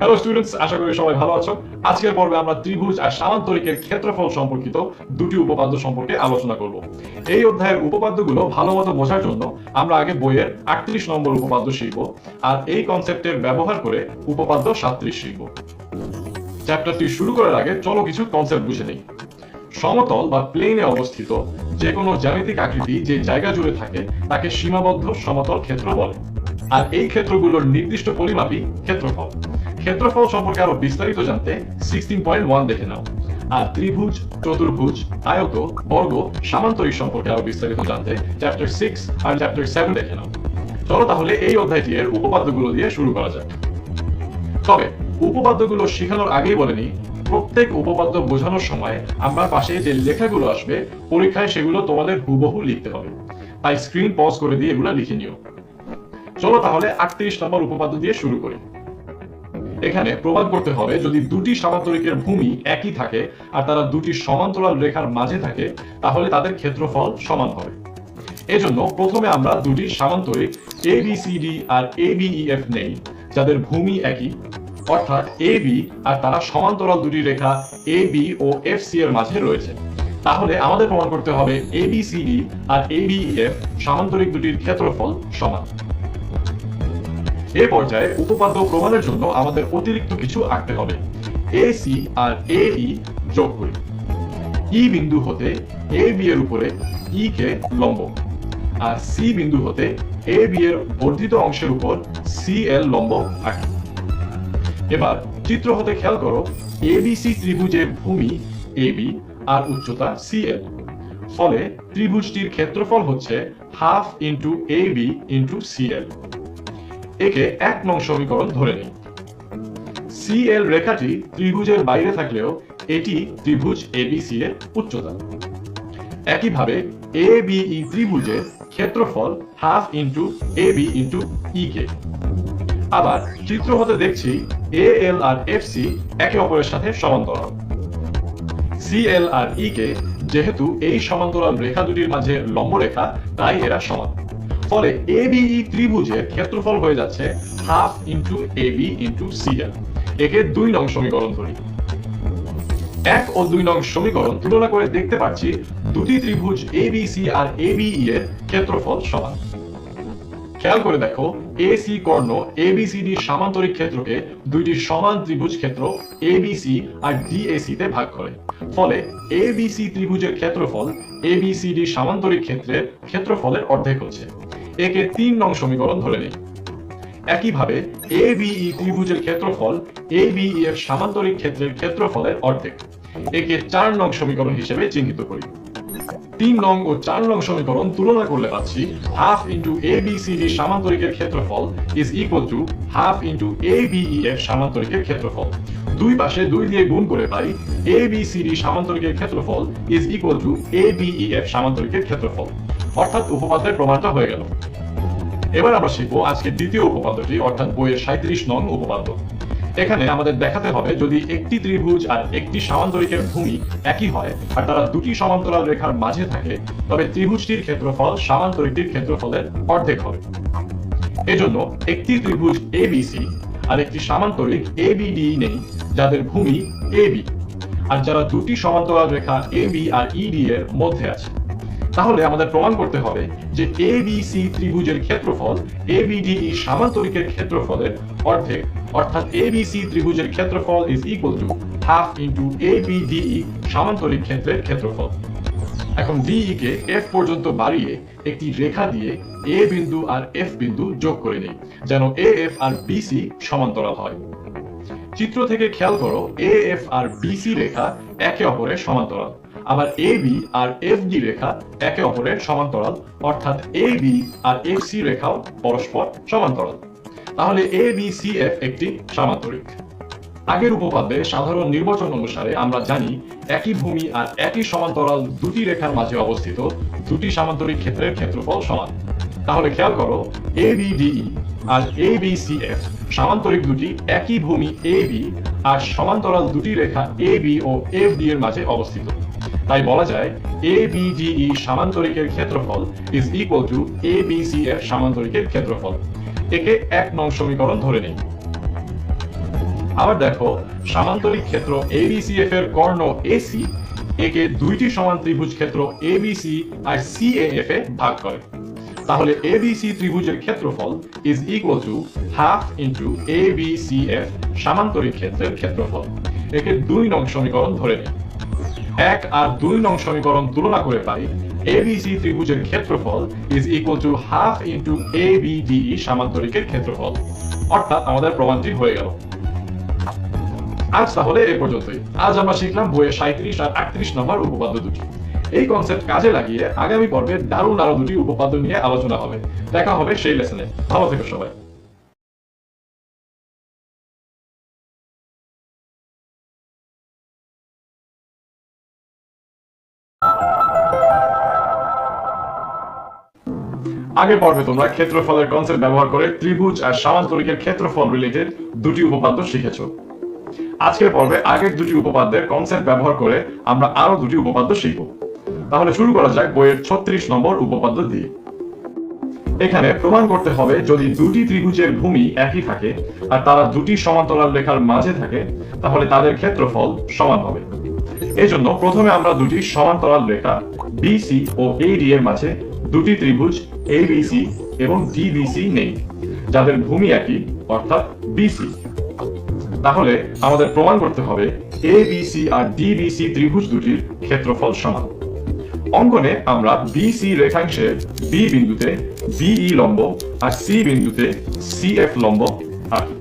Hello students আশা করি সবাই ভালো আছো। আজকের পর্বে আমরা ত্রিভুজ আর সামান্তরিকের ক্ষেত্রফল সম্পর্কিত দুটি উপপাদ্য সম্পর্কে আলোচনা করব। এই অধ্যায়ের উপপাদ্যগুলো ভালোমতো বোঝার জন্য আমরা আগে বইয়ের আটত্রিশ নম্বর উপপাদ্য শিখব আর এই কনসেপ্টের ব্যবহার করে উপপাদ্য সাতত্রিশ শিখব। চ্যাপ্টারটি শুরু করার আগে চলো কিছু কনসেপ্ট বুঝে নেই। সমতল বা প্লেনে অবস্থিত যে কোনো জ্যামিতিক আকৃতি যে জায়গা জুড়ে থাকে তাকে সীমাবদ্ধ সমতল ক্ষেত্র বলে। আর এই ক্ষেত্রগুলোর নির্দিষ্ট পরিমাপই ক্ষেত্রফল। ক্ষেত্রফল সম্পর্কে আরও বিস্তারিত জানতে সিক্সটিন পয়েন্ট ওয়ান দেখে নাও। আর ত্রিভুজ, চতুর্ভুজ, আয়ত, বর্গ, সামান্তরিক সম্পর্কে আরও বিস্তারিত জানতে চ্যাপ্টার সিক্স আর চ্যাপ্টার সেভেন দেখে নাও। চলো তাহলে এই অধ্যায়টি এর উপপাদ্যগুলো দিয়ে শুরু করা যাক। তবে উপপাদ্যগুলো শেখানোর আগেই বলেনি প্রত্যেক উপপাদ্য বোঝানোর সময় আমরা পাশে যে লেখাগুলো আসবে, পরীক্ষায় সেগুলো তোমাদের হুবহু লিখতে হবে। তাই স্ক্রিন পজ করে দিয়ে এগুলো লিখে নিও। চলো তাহলে আটত্রিশ নম্বর উপপাদ্য দিয়ে শুরু করি। এখানে প্রমাণ করতে হবে যদি দুটি সমান্তরিকের ভূমি একই থাকে আর তারা দুটি সমান্তরাল রেখার মাঝে থাকে, তাহলে তাদের ক্ষেত্রফল সমান হবে। এজন্য প্রথমে আমরা দুটি সামান্তরিক এ বি সি ডি আর এ বি ই এফ নেই, যাদের ভূমি একই। অর্থাৎ এ বি আর তারা সমান্তরাল দুটি রেখা এ বি ও এফ সি এর মাঝে রয়েছে। তাহলে আমাদের প্রমাণ করতে হবে এ বি সি ডি আর এ বি এফ সামান্তরিক দুটির ক্ষেত্রফল সমান। এ পর্যায়ে উপপাদ্য প্রমাণের জন্য আমাদের অতিরিক্ত কিছু আঁকতে হবে। এ সি আর এ ই যোগ করি। ই বিন্দু হতে এ বি এর উপরে ই কে লম্ব আর সি বিন্দু হতে এ বি এর বর্ধিত অংশের উপর সি এল লম্ব আঁকি। এবার চিত্র হতে খেয়াল করো এবিসি ত্রিভুজের ভূমি এবি আর উচ্চতা সিএল ফলে ত্রিভুজটির ক্ষেত্রফল হচ্ছে half into A B into CL একে এক নং সমীকরণ ধরে নিই সিএল রেখাটি ত্রিভুজের বাইরে থাকলেও এটি ত্রিভুজ এবিসি এর উচ্চতা। একইভাবে এ বিই ত্রিভুজের ক্ষেত্রফল half into A B into E কে। আবার চিত্র হতে দেখছি এ এল আর এফ সি একে অপরের সাথে সমান্তরাল। সি এল আর ই কে যেহেতু এই সমান্তরাল রেখা দুটির মাঝে লম্ব রেখা তাই এরা সমান। ফলে এ বিই ত্রিভুজের ক্ষেত্রফল হয়ে যাচ্ছে half into A B into C L একে দুই নং সমীকরণ ধরি। এক ও দুই নং সমীকরণ তুলনা করে দেখতে পাচ্ছি দুটি ত্রিভুজ এ বি সি আর এ বিই এর ক্ষেত্রফল সমান। খেয়াল করে দেখো এসি কর্ণ এবিসিডি সামান্তরিক ক্ষেত্রকে দুইটি সমান ত্রিভুজ ক্ষেত্র এবিসি আর ডিএসি তে ভাগ করে। ফলে এবিসি ত্রিভুজের ক্ষেত্রফল এবিসিডি সামান্তরিক ক্ষেত্রের ক্ষেত্রফলের অর্ধেক হচ্ছে। একে তিন নং সমীকরণ ধরে নেই। একইভাবে এ বিই ত্রিভুজের ক্ষেত্রফল এ বিই এর সামান্তরিক ক্ষেত্রের ক্ষেত্রফলের অর্ধেক। একে চার নং সমীকরণ হিসেবে চিহ্নিত করি। তিন নং ও চার নং সমীকরণ তুলনা করলে পাচ্ছি half into A B C D সামান্তরিকের ক্ষেত্রফল is equal to half into A BE এর সামান্তরিকের ক্ষেত্রফল। দুই পাশে দুই দিয়ে গুণ করে পাই এ বি সি ডি সামান্তরিকের ক্ষেত্রফল is equal to A BE এর সামান্তরিকের ক্ষেত্রফল। অর্থাৎ উপপাদ্যের প্রমাণটা হয়ে গেল। এবার আমরা শিখব আজকে দ্বিতীয় উপপাদ্যটি, অর্থাৎ বইয়ের সাঁত্রিশ নং উপপাদ্য। এখানে আমাদের দেখাতে হবে, যদি একটি ত্রিভুজ আর একটি সামান্তরিকের ভূমি একই হয় আর তারা দুটি সমান্তরাল রেখার মাঝে থাকে, তবে ত্রিভুজটির ক্ষেত্রফল সামান্তরিকটির ক্ষেত্রফলের অর্ধেক হবে। এজন্য একটি ত্রিভুজ এবিসি আর একটি সামান্তরিক এবিডি নেই, যাদের ভূমি এবি আর যারা দুটি সমান্তরাল রেখা এবি আর ইডি এর মধ্যে আছে। তাহলে আমাদের প্রমাণ করতে হবে যে এবিসি ত্রিভুজের ক্ষেত্রফল এবিডিই সামান্তরিকের ক্ষেত্রফলের অর্ধেক, অর্থাৎ এবিসি ত্রিভুজের ক্ষেত্রফল is equal to half into ABDE সামান্তরিক ক্ষেত্রের ক্ষেত্রফল। এখন ডিই কে এফ পর্যন্ত বাড়িয়ে একটি রেখা দিয়ে এ বিন্দু আর এফ বিন্দু যোগ করে নেই, যেন এ এফ আর বিসি সমান্তরাল হয়। চিত্র থেকে খেয়াল করো এ এফ আর বিসি রেখা একে অপরের সমান্তরাল। আবার এ বি আর এফ ডি রেখা একে অপরের সমান্তরাল, অর্থাৎ এ বি আর এফ সি রেখাও পরস্পর সমান্তরাল। তাহলে এ বি সি এফ একটি সামান্তরিক। আগের উপপাদ্যে সাধারণ নির্বাচন অনুসারে আমরা জানি একই ভূমি আর একই সমান্তরাল দুটি রেখার মাঝে অবস্থিত দুটি সামান্তরিক ক্ষেত্রের ক্ষেত্রফল সমান। তাহলে খেয়াল করো, এ বি ডিই আর এ বি সি এফ সামান্তরিক দুটি একই ভূমি এ বি আর সমান্তরাল দুটি রেখা এ বি ও এফ ডি এর মাঝে অবস্থিত। তাই বলা যায় এ বি ডিই সামান্তরিকের ক্ষেত্রফল is equal to A B C F সামান্তরিকের ক্ষেত্রফল। একে এক নং সমীকরণ ধরে নেই। আবার দেখো, সামান্তরিক ক্ষেত্র এবিসিএফ এর কর্ণ এসি একে দুইটি সমান ত্রিভুজ ক্ষেত্র এবিসি আর সিএএফ এ ভাগ করে। তাহলে এবিসি ত্রিভুজের ক্ষেত্রফল is equal to half into ABCF সামান্তরিক ক্ষেত্রের ক্ষেত্রফল। একে দুই নং সমীকরণ ধরে নিই। এক আর দুই নং সমীকরণ তুলনা করে পাই এবিসি ত্রিভুজের ক্ষেত্রফল is equal to half into ABDE সামান্তরিকের ক্ষেত্রফল। অর্থাৎ আমাদের প্রমাণটি হয়ে গেল। আজ তাহলে এ পর্যন্তই। আজ আমরা শিখলাম বইয়ের সাঁত্রিশ আর আটত্রিশ নম্বর উপপাদ্য দুটি। এই কনসেপ্ট কাজে লাগিয়ে আগামী পর্বে দারুণ আরও দুটি উপপাদ্য নিয়ে আলোচনা হবে। দেখা হবে সেই লেসনে ভালো থেকো সবাই। আগের পর্বে তোমরা ক্ষেত্রফলের কনসেপ্ট ব্যবহার করে ত্রিভুজ আর সামান্তরিকের ক্ষেত্রফল রিলেটেড দুটি উপপাদ্য শিখেছো। আজকের পর্বে আগের দুটি উপপাদ্যের কনসেপ্ট ব্যবহার করে আমরা আরও দুটি উপপাদ্য শিখব। তাহলে শুরু করা যাক বইয়ের ছত্রিশ নম্বর উপপাদ্য দিয়ে। এখানে প্রমাণ করতে হবে যদি দুটি ত্রিভুজের ভূমি একই থাকে আর তারা দুটি সমান্তরাল রেখার মাঝে থাকে, তাহলে তাদের ক্ষেত্রফল সমান হবে। এজন্য প্রথমে আমরা দুটি সমান্তরাল রেখা বিসি ও এডি এর মাঝে দুটি ত্রিভুজ এবিসি এবং ডিবিসি নেই। যাদের ভূমি একই, অর্থাৎ বিসি তাহলে আমাদের প্রমাণ করতে হবে এ বিসি আর ডিবিসি ত্রিভুজ দুটির ক্ষেত্রফল সমান। অঙ্কনে আমরা বিসি রেখাংশের বি বিন্দুতে বিই লম্ব আর সি বিন্দুতে সিএফ লম্ব আঁকি।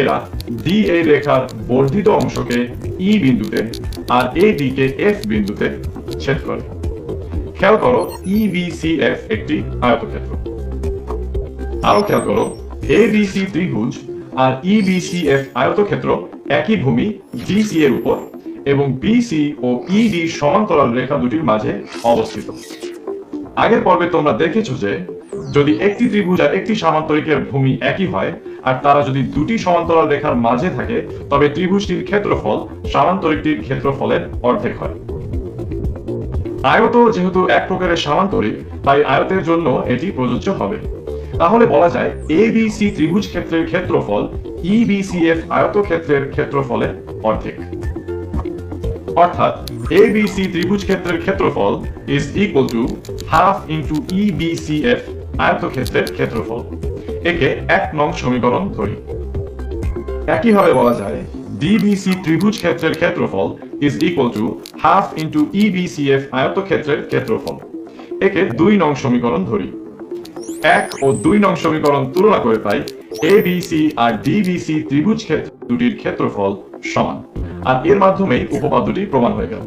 এরা ডি এ রেখার বর্ধিত অংশকে ই বিন্দুতে আর এ ডি কে এফ বিন্দুতে ছেদ করে। খেয়াল করো ইবিসিএফ একটি আয়তক্ষেত্র। আরও খেয়াল করো এবিসি ত্রিভুজ আর ইবিসিএফ আয়তক্ষেত্র একই ভূমি ডিসি এর উপর এবং বিসি ও ইডি সমান্তরাল রেখা দুটির মাঝে অবস্থিত। আগের পর্বে তোমরা দেখেছ যে, যদি একটি ত্রিভুজ আর একটি সামান্তরিকের ভূমি একই হয়, আর তারা যদি দুটি সমান্তরাল রেখার মাঝে থাকে, তবে ত্রিভুজটির ক্ষেত্রফল সামান্তরিকটির ক্ষেত্রফলের অর্ধেক হয়। আয়ত যেহেতু এক প্রকারের সামান্তরিক, তাই আয়তের জন্য এটি প্রযোজ্য হবে। তাহলে বলা যায় এবিসি ত্রিভুজ ক্ষেত্রের ক্ষেত্রফল ইবিসিএফ আয়তক্ষেত্রের ক্ষেত্রফলের অর্ধেক। অর্থাৎ এবিসি ত্রিভুজ ক্ষেত্রের ক্ষেত্রফল is equal to half into EBCF আয়তক্ষেত্রের ক্ষেত্রফল। একে এক নং সমীকরণ ধরি। একইভাবে বলা যায় ডিবিসি ত্রিভুজ ক্ষেত্রের ক্ষেত্রফল is equal to half into EBCF আয়তক্ষেত্রের ক্ষেত্রফল। একে দুই নং সমীকরণ ধরি। এক ও দুই নং সমীকরণ তুলনা করে পাই এ আর ডিবিসি ত্রিভুজ ক্ষেত্র দুটির ক্ষেত্রফল সমান। আর এর মাধ্যমেই উপপাদ্যটি প্রমাণ হয়ে গেল।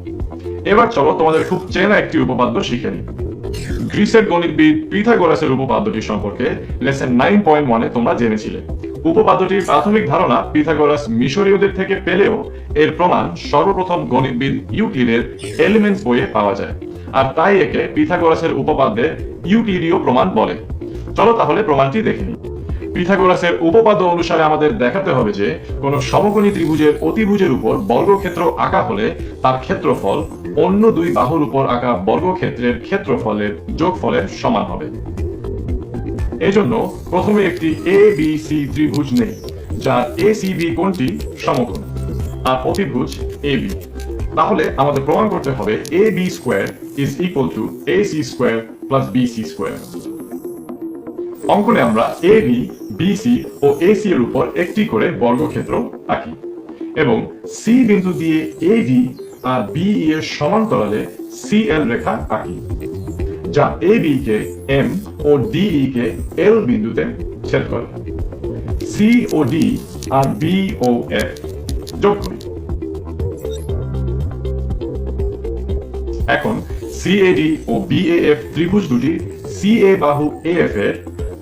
এবার চলো তোমাদের খুব চেনা একটি উপপাদ্য শিখে নিই। গ্রিসের গণিতবিদ পিথাগোরাসের উপপাদ্যটি সম্পর্কে লেসন নাইন পয়েন্ট ওয়ানে তোমরা জেনেছিলে। উপপাদ্যটির প্রাথমিক ধারণা পিথাগোরাস মিশরীয়দের থেকে পেলেও এর প্রমাণ সর্বপ্রথম গণিতবিদ ইউক্লিডের এলিমেন্টস বইয়ে পাওয়া যায়। আর তাই একে পিথাগোরাসের উপপাদ্যের ইউক্লিডীয় প্রমাণ বলে। চলো তাহলে প্রমাণটি দেখে নিই। পিথাগোরাসের উপপাদ্য অনুসারে আমাদের দেখাতে হবে যে, কোন সমকোণী ত্রিভুজের অতিভুজের উপর বর্গক্ষেত্র আঁকা হলে তার ক্ষেত্রফল অন্য দুই বাহুর উপর আঁকা বর্গক্ষেত্রের ক্ষেত্রফলের যোগফলের সমান হবে। এজন্য প্রথমে একটি এ বি সি ত্রিভুজ নেই, যার এ সি বি কোণটি সমকোণ আর অতিভুজ এ বি তাহলে আমাদের প্রমাণ করতে হবে A B square is equal to A C square plus B C square অঙ্কনে আমরা এ বি বিসি ও এসি এর উপর একটি করে বর্গক্ষেত্র আঁকি এবং সি বিন্দু দিয়ে এডি আর বিই এর সমান্তরালে সি এল রেখা আঁকি। যা এ বি কে এম ও ডিই কে এল বিন্দুতে ছেদ করে। সি ও ডি আর বি ও এফ যোগ করি। এখন সিএডি ও বিএএফ ত্রিভুজ দুটি সিএ বাহু এএফ এর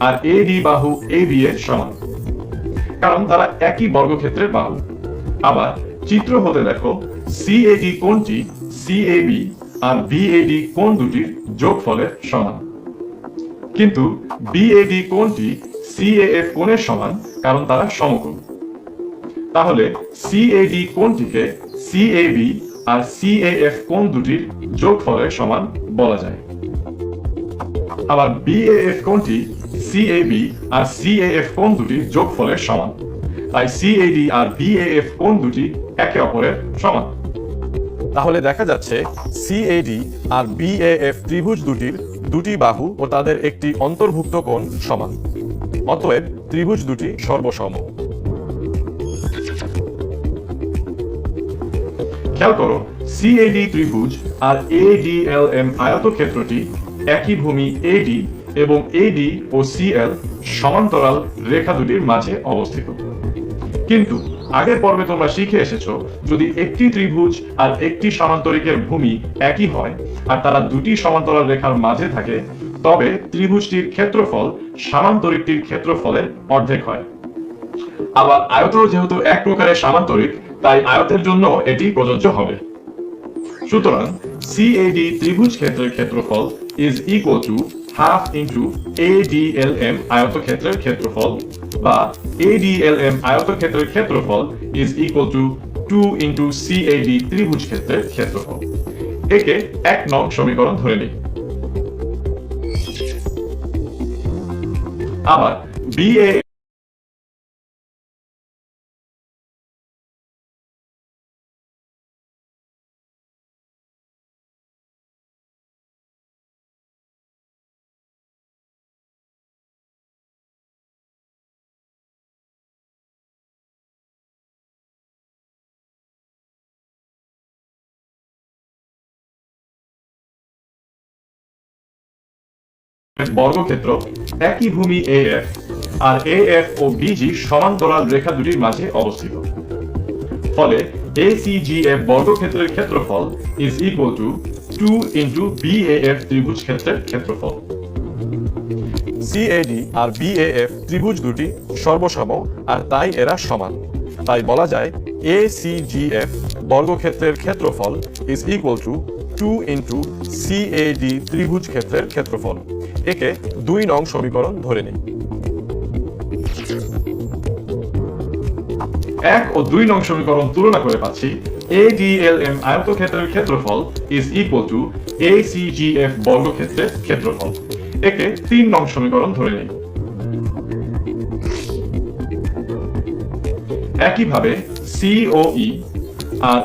আর এডি বাহু এবি এর সমান। কারণ তারা একই বর্গক্ষেত্রের বাহু। আবার চিত্র হতে দেখো সিএডি কোণটি সিএবি আর বিএডি কোণ দুটির যোগফলের সমান? কিন্তু বিএডি কোণটি সিএএফ কোণের সমান? কারণ তারা সমকোণ। তাহলে সিএডি কোণটিকে সিএবি আর সিএএফ কোণ দুটির যোগফলের সমান বলা যায়? আবার বিএএফ কোণটি সিএবি আর সিএএফ কোণ দুটির যোগফলের সমান? তাই সিএডি আর বিএএফ কোণ দুটি একে অপরের সমান? তাহলে দেখা যাচ্ছে সিএডি আর বিএএফ ত্রিভুজ দুটির দুটি বাহু ও তাদের একটি অন্তর্ভুক্ত কোণ সমান। অতএব ত্রিভুজ দুটি সর্বসম। খেয়াল করো সিএডি ত্রিভুজ আর এডিএলএম আয়তক্ষেত্রটি একই ভূমি এডি এবং এডি ও সিএল সমান্তরাল রেখা দুটির মাঝে অবস্থিত। কিন্তু আগের পর্বে তোমরা শিখে এসেছ, যদি একটি ত্রিভুজ আর একটি সমান্তরিকের ভূমি একই হয় আর তারা দুটি সমান্তরাল রেখার মাঝে থাকে, তবে ত্রিভুজটির ক্ষেত্রফল সমান্তরিকটির ক্ষেত্রফলের অর্ধেক হয়। আবার আয়ত যেহেতু এক প্রকারের সামান্তরিক, তাই আয়তের জন্য এটি প্রযোজ্য হবে। সুতরাং সিএডি ত্রিভুজ ক্ষেত্রের ক্ষেত্রফল is equal to half into ADLM আয়তক্ষেত্রের ক্ষেত্রফল বা এডিএলএম আয়তক্ষেত্রের ক্ষেত্রফল is equal to two into CAD ত্রিভুজ ক্ষেত্রের ক্ষেত্রফল। একে এক নং সমীকরণ ধরে নিই। আবার বিএ বর্গক্ষেত্র একই ভূমি এএফ আর এএফ ও বিজি সমান্তরাল রেখা দুটির মাঝে অবস্থিত। ফলে বর্গক্ষেত্রের ক্ষেত্রফল ত্রিভুজ ক্ষেত্রের ক্ষেত্রফল। আর ত্রিভুজ দুটি সর্বসম, আর তাই এরা সমান। তাই বলা যায় এসিজিএফ বর্গক্ষেত্রের ক্ষেত্রফল is equal to two into CAD ত্রিভুজ ক্ষেত্রের ক্ষেত্রফল। একে দুই নং সমীকরণ ধরে নিই। এক ও দুই নং সমীকরণ তুলনা করে পাচ্ছি এডিএলএম আয়তক্ষেত্রের ক্ষেত্রফল ইজ ইকুয়াল টু এসিজিএফ বর্গক্ষেত্রের ক্ষেত্রফল। একে তিন নং সমীকরণ ধরে নিই। একইভাবে ই আর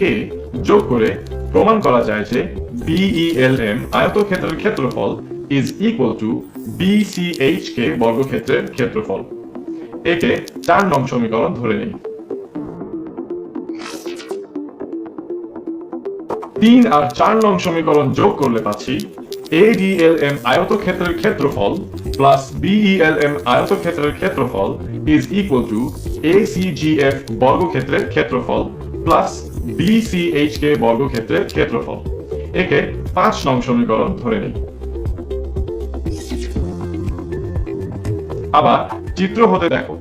কে যোগ করে প্রমাণ করা যায় যে বিইএলএম আয়তক্ষেত্রের ক্ষেত্রফল ইজ ইকুয়াল টু বিসিএইচ কে বর্গক্ষেত্রের ক্ষেত্রফল। একে চার নং সমীকরণ ধরে নেই। তিন আর চার নং সমীকরণ যোগ করলে পাচ্ছি এডিএলএম আয়তক্ষেত্রের ক্ষেত্রফল প্লাস বিইএলএম আয়তক্ষেত্রের ক্ষেত্রফল ইজ ইকুয়াল টু এসিজিএফ বর্গক্ষেত্রের ক্ষেত্রফল প্লাস বিসিএইচ কে বর্গক্ষেত্রের ক্ষেত্রফল। একে পাঁচ নং সমীকরণ ধরে নেই। আবার চিত্র হতে দেখো।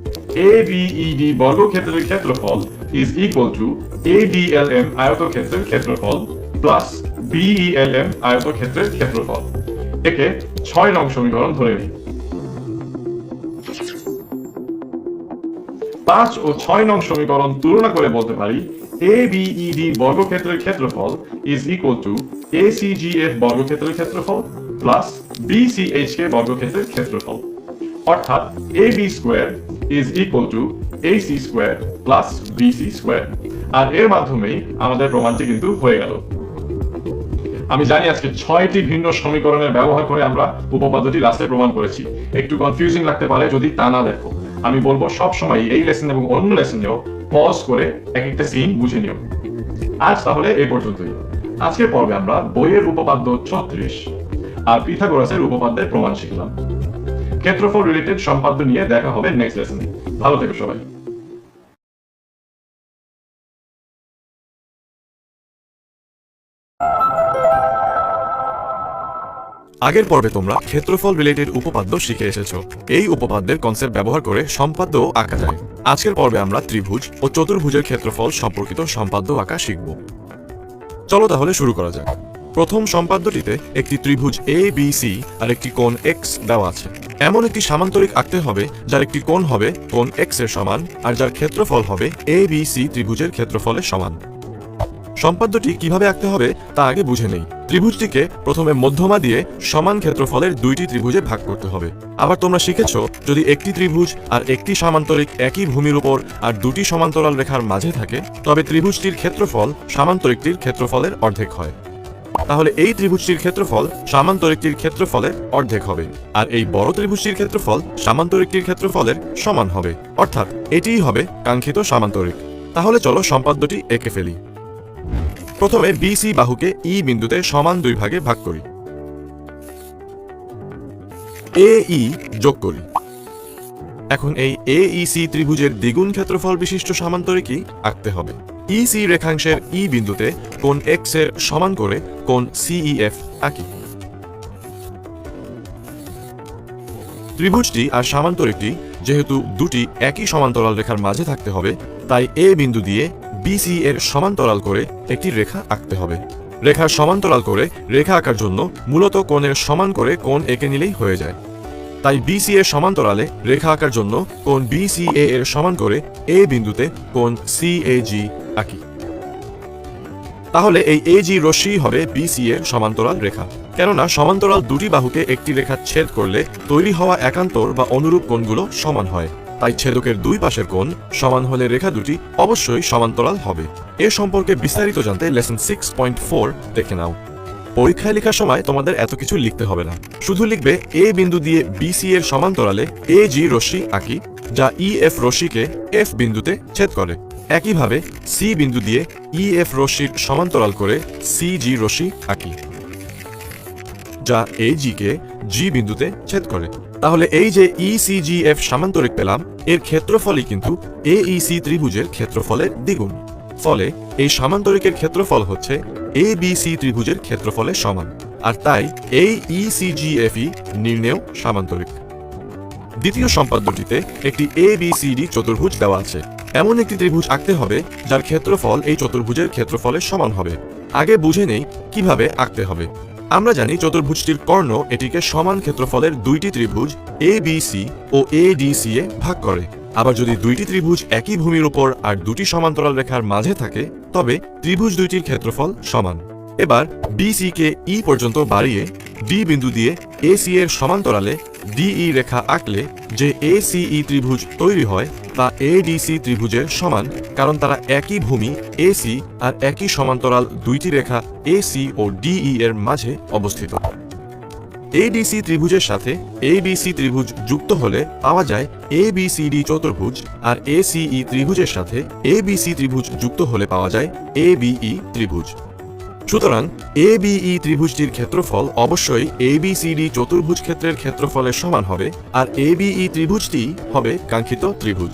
ABED বর্গক্ষেত্রের ক্ষেত্রফল ইজ ইকুয়াল টু ADLM আয়তক্ষেত্রের ক্ষেত্রফল প্লাস BELM আয়তক্ষেত্রের ক্ষেত্রফল। একে ছয় নং সমীকরণ ধরে নিই। পাঁচ ও ছয় নং সমীকরণ তুলনা করে বলতে পারি ABED বর্গক্ষেত্রের ক্ষেত্রফল ইজ ইকুয়াল টু ACGF বর্গক্ষেত্রের ক্ষেত্রফল প্লাস BCHK বর্গক্ষেত্রের ক্ষেত্রফল। অর্থাৎ AB square is equal to AC square plus BC square আর এর মাধ্যমেই আমাদের প্রমাণটি কিন্তু হয়ে গেল। আমি জানি আজকে ছয়টি ভিন্ন সমীকরণের ব্যবহার করে আমরা উপপাদ্যটি লাস্টে প্রমাণ করেছি। একটু কনফিউজিং লাগতে পারে যদি তা না দেখো। আমি বলব সব সময় এই লেসন এবং অন্য লেসনেও পজ করে এক একটা সিন বুঝে নিও। আজ তাহলে এই পর্যন্তই। আজকের পর্বে আমরা বইয়ের উপপাদ্য ছত্রিশ আর পিথাগোরাসের উপপাদ্যের প্রমাণ শিখলাম। ক্ষেত্রফল রিলেটেড সম্পাদ্য নিয়ে দেখা হবে নেক্সট লেসনে ভালো থেকো সবাই। আগের পর্বে তোমরা ক্ষেত্রফল রিলেটেড উপপাদ্য শিখে এসেছ। এই উপপাদ্যের কনসেপ্ট ব্যবহার করে সম্পাদ্য আঁকা যায়। আজকের পর্বে আমরা ত্রিভুজ ও চতুর্ভুজের ক্ষেত্রফল সম্পর্কিত সম্পাদ্য আঁকা শিখব। চলো তাহলে শুরু করা যাক। প্রথম সম্পাদ্যটিতে একটি ত্রিভুজ এ বি সি আর একটি কোণ এক্স দেওয়া আছে। এমন একটি সামান্তরিক আঁকতে হবে যার একটি কোণ হবে কোণ এক্সের সমান আর যার ক্ষেত্রফল হবে এ বি সি ত্রিভুজের ক্ষেত্রফলের সমান। সম্পাদ্যটি কীভাবে আঁকতে হবে তা আগে বুঝে নেই। ত্রিভুজটিকে প্রথমে মধ্যমা দিয়ে সমান ক্ষেত্রফলের দুইটি ত্রিভুজে ভাগ করতে হবে। আবার তোমরা শিখেছ, যদি একটি ত্রিভুজ আর একটি সামান্তরিক একই ভূমির উপর আর দুটি সমান্তরাল রেখার মাঝে থাকে, তবে ত্রিভুজটির ক্ষেত্রফল সামান্তরিকটির ক্ষেত্রফলের অর্ধেক হয়। তাহলে এই ত্রিভুজটির ক্ষেত্রফল সামান্তরিকটির ক্ষেত্রফলের অর্ধেক হবে, আর এই বড় ত্রিভুজটির ক্ষেত্রফল সামান্তরিকটির ক্ষেত্রফলের সমান হবে। অর্থাৎ এটিই হবে কাঙ্ক্ষিত সামান্তরিক। তাহলে চলো সম্পাদ্যটি এঁকে ফেলি। প্রথমে বিসি বাহুকে ই বিন্দুতে সমান দুই ভাগে ভাগ করি। এ ই যোগ করি। এখন এই এ সি ত্রিভুজের দ্বিগুণ ক্ষেত্রফল বিশিষ্ট সামান্তরিকই আঁকতে হবে? ইসি রেখাংশের ই বিন্দুতে কোন এক্সের সমান করে কোন সিইএফ আঁকি। ত্রিভুজটি আর সামান্তরিকটি যেহেতু দুটি একই সমান্তরাল রেখার মাঝে থাকতে হবে, তাই এ বিন্দু দিয়ে বিসি এর সমান্তরাল করে একটি রেখা আঁকতে হবে। রেখার সমান্তরাল করে রেখা আঁকার জন্য মূলত কোণের সমান করে কোণ এঁকে নিলেই হয়ে যায়। তাই বিসি এর সমান্তরালে রেখা আঁকার জন্য কোণ বিসি এ এর সমান করে এ বিন্দুতে কোণ সিএজি আঁকি। তাহলে এই এজি রশ্মি হবে বিসি এর সমান্তরাল রেখা। কেননা সমান্তরাল দুটি বাহুকে একটি রেখা ছেদ করলে তৈরি হওয়া একান্তর বা অনুরূপ কোণগুলো সমান হয়। তাই ছেদকের দুই পাশের কোণ সমান হলে রেখা দুটি অবশ্যই সমান্তরাল হবে। এ সম্পর্কে বিস্তারিত জানতে লেসন সিক্স পয়েন্ট ফোর দেখে নাও। পরীক্ষায় লেখার সময় তোমাদের এত কিছু লিখতে হবে না। শুধু লিখবে এ বিন্দু দিয়ে বিসি এর সমান্তরালে এ জি রশ্মি আঁকি, যা ই এফ রশ্মিকে এফ বিন্দুতে ছেদ করে। একইভাবে সি বিন্দু দিয়ে ই এফ রশ্মির সমান্তরাল করে সি জি রশ্মি আঁকি, যা এ জি কে জি বিন্দুতে ছেদ করে। তাহলে এই যে ই সি জি এফ সামান্তরিক পেলাম, এর ক্ষেত্রফলই কিন্তু এ ই সি ত্রিভুজের ক্ষেত্রফলের দ্বিগুণ। ফলে এই সামান্তরিকের ক্ষেত্রফল হচ্ছে এ ত্রিভুজের ক্ষেত্রফলের সমান, আর তাই এই ই সি ই নির্ণেয় সামান্তরিক। দ্বিতীয় সম্পাদ্যটিতে একটি এ চতুর্ভুজ দেওয়া আছে। এমন একটি ত্রিভুজ আঁকতে হবে, যার ক্ষেত্রফল এই চতুর্ভুজের ক্ষেত্রফলের সমান হবে। আগে বুঝে নেই কীভাবে আঁকতে হবে। আমরা জানি চতুর্ভুজটির কর্ণ এটিকে সমান ক্ষেত্রফলের দুইটি ত্রিভুজ এ বি সি ও এ ডি সি এ ভাগ করে। আবার যদি দুইটি ত্রিভুজ একই ভূমির উপর আর দুটি সমান্তরাল রেখার মাঝে থাকে, তবে ত্রিভুজ দুইটির ক্ষেত্রফল সমান। এবার বিসি কে ই পর্যন্ত বাড়িয়ে ডি বিন্দু দিয়ে এসি এর সমান্তরালে ডিই রেখা আঁকলে যে এসিই ত্রিভুজ তৈরি হয়, তা এডিসি ত্রিভুজের সমান, কারণ তারা একই ভূমি এসি আর একই সমান্তরাল দুইটি রেখা এসি ও ডিই এর মাঝে অবস্থিত। এডিসি ত্রিভুজের সাথে এবিসি ত্রিভুজ যুক্ত হলে পাওয়া যায় এবিসিডি চতুর্ভুজ, আর এসিই ত্রিভুজের সাথে এবিসি ত্রিভুজ যুক্ত হলে পাওয়া যায় এবিই ত্রিভুজ। সুতরাং এ বিই ত্রিভুজটির ক্ষেত্রফল অবশ্যই এ বি সি ডি চতুর্ভুজ ক্ষেত্রের ক্ষেত্রফলের সমান হবে, আর এ বিই ত্রিভুজটি হবে কাঙ্ক্ষিত ত্রিভুজ।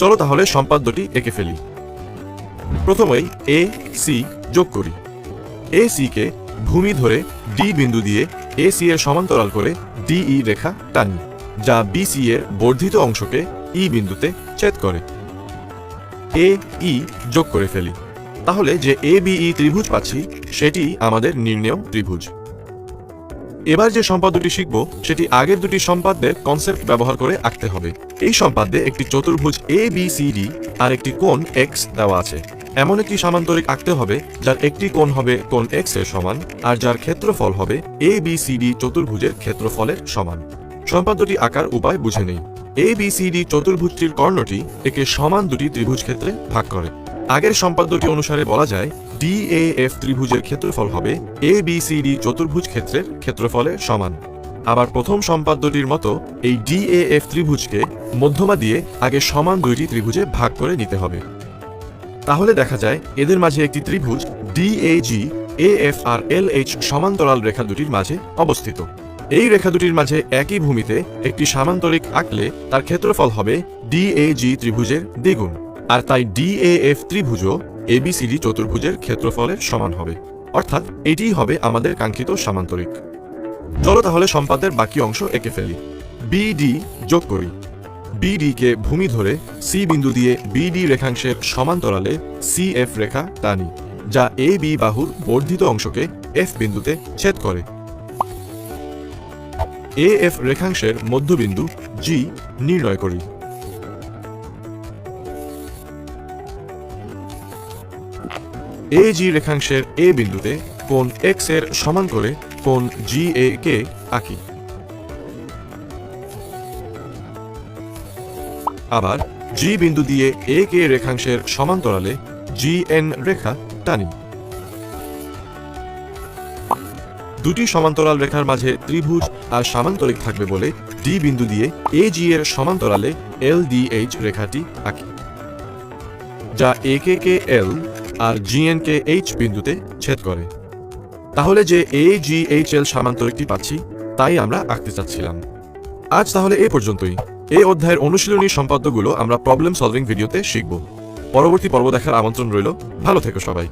চলো তাহলে সম্পাদ্যটি এঁকে ফেলি। প্রথমেই এ সি যোগ করি। এ সি কে ভূমি ধরে ডি বিন্দু দিয়ে এ সি এর সমান্তরাল করে ডিই রেখা টানি, যা বিসি এর বর্ধিত অংশকে ই বিন্দুতে ছেদ করে। এ ই যোগ করে ফেলি। তাহলে যে এ বিই ত্রিভুজ পাচ্ছি, সেটি আমাদের নির্ণেয় ত্রিভুজ। এবার যে সম্পাদ্যটি শিখব, সেটি আগের দুটি সম্পাদ্যের কনসেপ্ট ব্যবহার করে আঁকতে হবে। এই সম্পাদ্যে একটি চতুর্ভুজ এ বি সি ডি আর একটি কোণ এক্স দেওয়া আছে। এমন একটি সামান্তরিক আঁকতে হবে, যার একটি কোণ হবে কোণ এক্সের সমান, আর যার ক্ষেত্রফল হবে এ বি সি ডি চতুর্ভুজের ক্ষেত্রফলের সমান। সম্পাদ্যটি আঁকার উপায় বুঝে নেই। এ বি সি ডি চতুর্ভুজটির কর্ণটি একে সমান দুটি ত্রিভুজ ক্ষেত্রে ভাগ করে। আগের সম্পাদ্যটি অনুসারে বলা যায় ডি এ এফ ত্রিভুজের ক্ষেত্রফল হবে এ বি সি ডি চতুর্ভুজ ক্ষেত্রের ক্ষেত্রফলের সমান। আবার প্রথম সম্পাদ্যটির মতো এই ডি এ এফ ত্রিভুজকে মধ্যমা দিয়ে আগে সমান দুইটি ত্রিভুজে ভাগ করে নিতে হবে। তাহলে দেখা যায়, এদের মাঝে একটি ত্রিভুজ ডি এ এফ আর এল এইচ সমান্তরাল রেখা দুটির মাঝে অবস্থিত। এই রেখা দুটির মাঝে একই ভূমিতে একটি সামান্তরিক আঁকলে তার ক্ষেত্রফল হবে ডি এ জি ত্রিভুজের দ্বিগুণ। আর তাই ডি এ এফ ত্রিভুজও এবিসিডি চতুর্ভুজের ক্ষেত্রফলের সমান হবে। অর্থাৎ এটিই হবে আমাদের কাঙ্ক্ষিত সামান্তরিক। চলো তাহলে সম্পাদের বাকি অংশ এঁকে ফেলি। বিডি যোগ করি। বিডি কে ভূমি ধরে সি বিন্দু দিয়ে বিডি রেখাংশের সমান্তরালে সি এফ রেখা টানি, যা এ বি বাহুর বর্ধিত অংশকে এফ বিন্দুতে ছেদ করে। এ এফ রেখাংশের মধ্যবিন্দু জি নির্ণয় করি। এ জি রেখাংশের এ বিন্দুতে কোণ এক্সের সমান করে কোণ জি এ কে আঁকি। আবার জি বিন্দু দিয়ে এ কে রেখাংশের সমান্তরালে জি এন রেখা টানি। দুটি সমান্তরাল রেখার মাঝে ত্রিভুজ আর সামান্তরিক থাকবে বলে ডি বিন্দু দিয়ে এ জি এর সমান্তরালে এল ডি এইচ রেখাটি আঁকি। যা এ কে কে এল আর জিএনকে এইচ বিন্দুতে ছেদ করে। তাহলে যে এ জি এইচ এল সামান্তরিকটি পাচ্ছি, তাই আমরা আঁকতে চাচ্ছিলাম। আজ তাহলে এ পর্যন্তই। এই অধ্যায়ের অনুশীলনী সম্পাদ্যগুলো আমরা প্রবলেম সলভিং ভিডিওতে শিখব। পরবর্তী পর্ব দেখার আমন্ত্রণ রইল। ভালো থেকো সবাই।